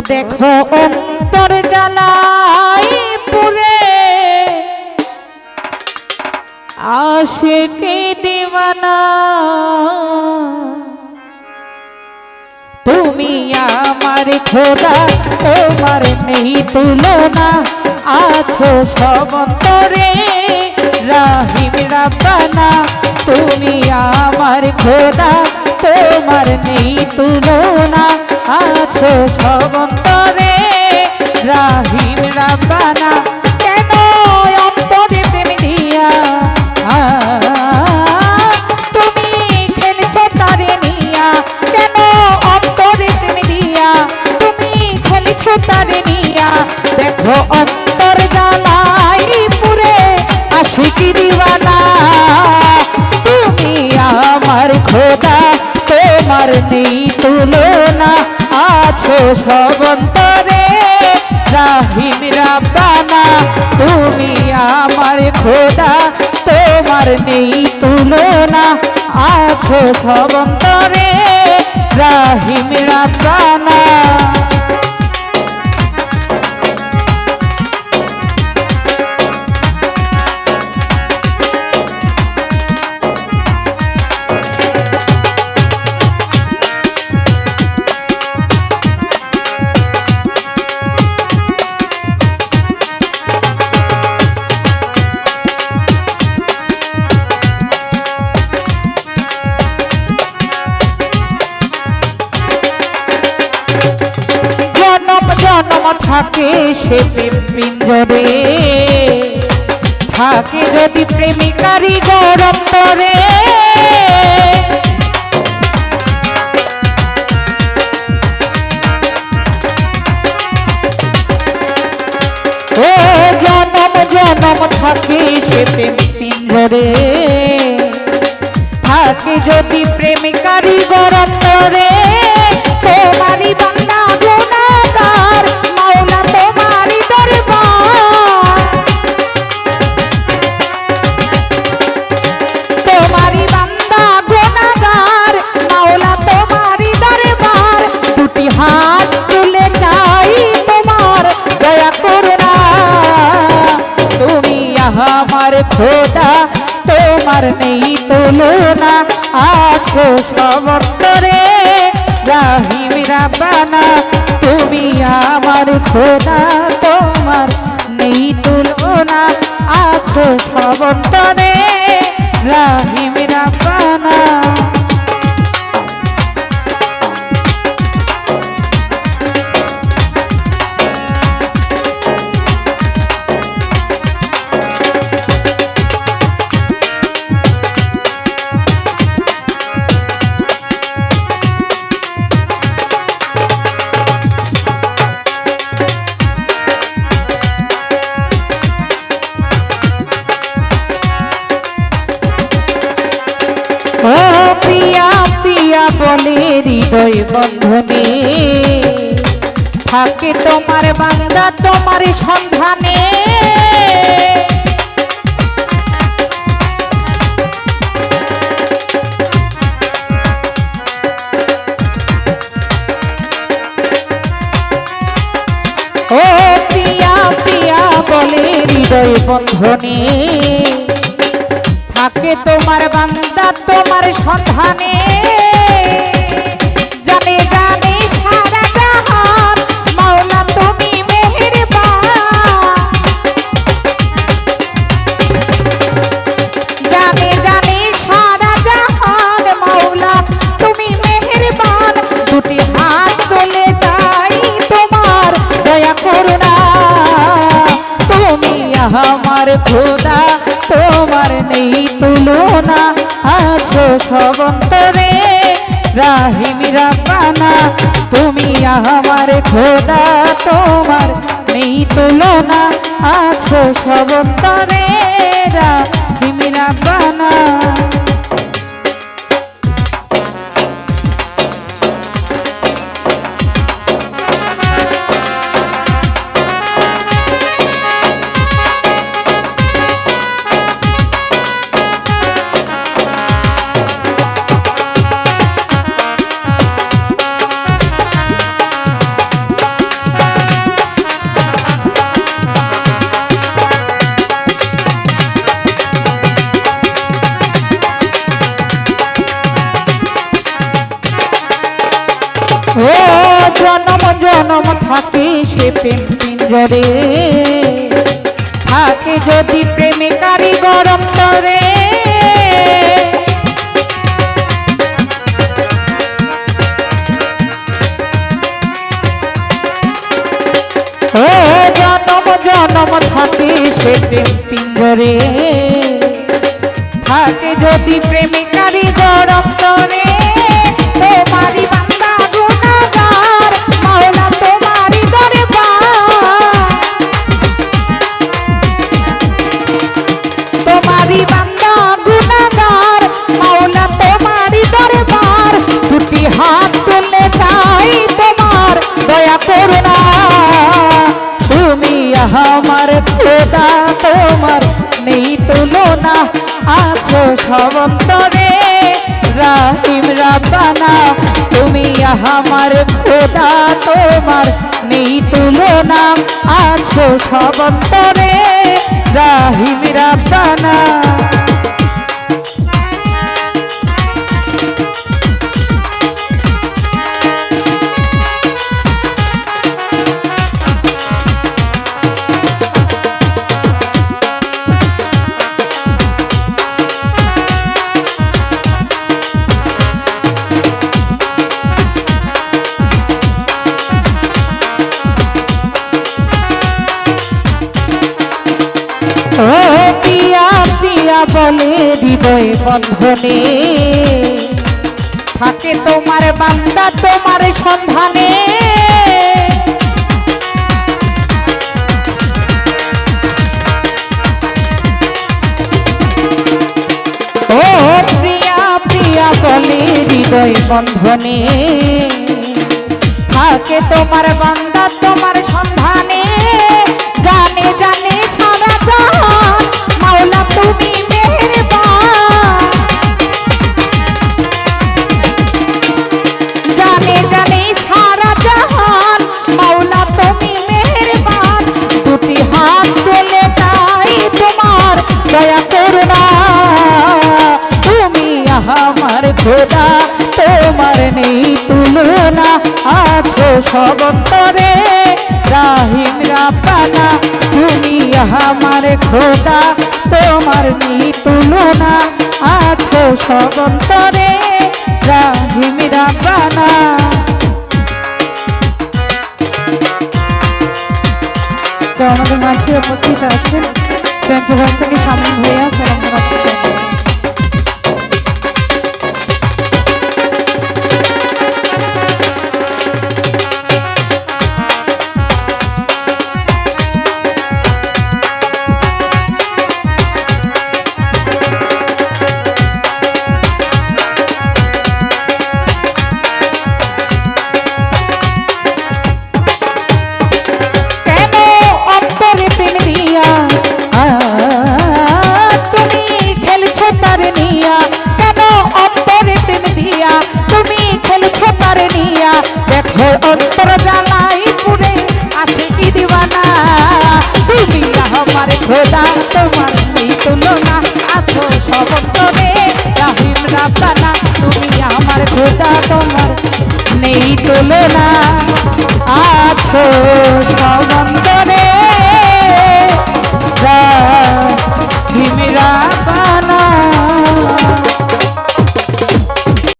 দেখো অন্তর জ্বালাই পুরে। আশিকে দিওয়ানা। তুমি আমার খোদা, তোমার নেই তুলনা। আছো সবন্তরে রাহিম রাব্বানা। তুমি আমার খোদা, তোমার নেই তুলনা। আছো সবন্তরে? রাহিম রাব্বানা, কেন অন্তরে প্রেম দিয়া? তুমি খেলছো তারে নিয়া, কেন অন্তরে প্রেম দিয়া? তুমি খেলছো তারে নিয়া। দেখো অন্তর জ্বালাই পুরে আশিকি দিওয়ানা। তুমি আমার খোদা, তোমার নেই তুলনা। আছো সবন্তরে রাহিম রাব্বানা তুমি আমার খোদা তোমার নেই তুলনা। আছো সবন্তরে রাহিম রাব্বানা থাকে সে প্রেম পিঞ্জরে থাকে যদি প্রেমিকারি গরম করে ও জনম জনম থাকে সে থাকে যদি প্রেমিকারি গরম খোদা তোমার নেই তুলনা। আছো সমন্তরে, রাহিম বানা তুমি আমার খোদা, তোমার নেই তুলনা। আছো সমন্তরে, রাহিম ও প্রিয়া প্রিয়া বলে হৃদয় বন্ধনে। থাকে তোমার বান্দা, তোমার সন্ধানে। ও প্রিয়া প্রিয়া বলে হৃদয় বন্ধনে। বান্দা তোমার সন্ধানে। জানে জানে সারা জাহান, মাওলা তুমি মেহেরবান। জানে জানে সারা জাহান তুমি মেহেরবান। দুটি হাত তোমার তুমি আমার খোদা। সবন্তরে রাহিম পানা তুমি আমার খোদা তোমার নেই তুলনা আছো সবন্তরে প্রেম পিঞ্জরে থাকে যদি প্রেমিকারি গরম তরে। জনম জনম থাকে সে প্রেম পিঞ্জরে করুণা তুমি আমার খোদা তোমার নেই তুলনা। আছো সবন্তরে, রাহিম রাব্বানা। তুমি আমার খোদা তোমার নেই তুলনা। আছো সবন্তরে ও পিয়া পিয়া বলে হৃদয় বন্ধনে। থাকে তোমার বান্দা তোমার সন্ধানে। ও প্রিয়া প্রিয়া বলে হৃদয় বন্ধনে। থাকে তোমার বান্দা তোমার সন্ধানে। খোদা তোমার নেই তুলনা আছো সবন্তরে। রাহিম রাব্বানা, তুমি আমার খোদা, তোমার নেই তুলনা আছো সবন্তরে। রাহিম রাব্বানা। তো আমাদের মাঝে উপস্থিত আছেন পঞ্চগড় থেকে সামিল হইয়া সালাম জানাচ্ছি নেই তুলনা আছো সবন্তরে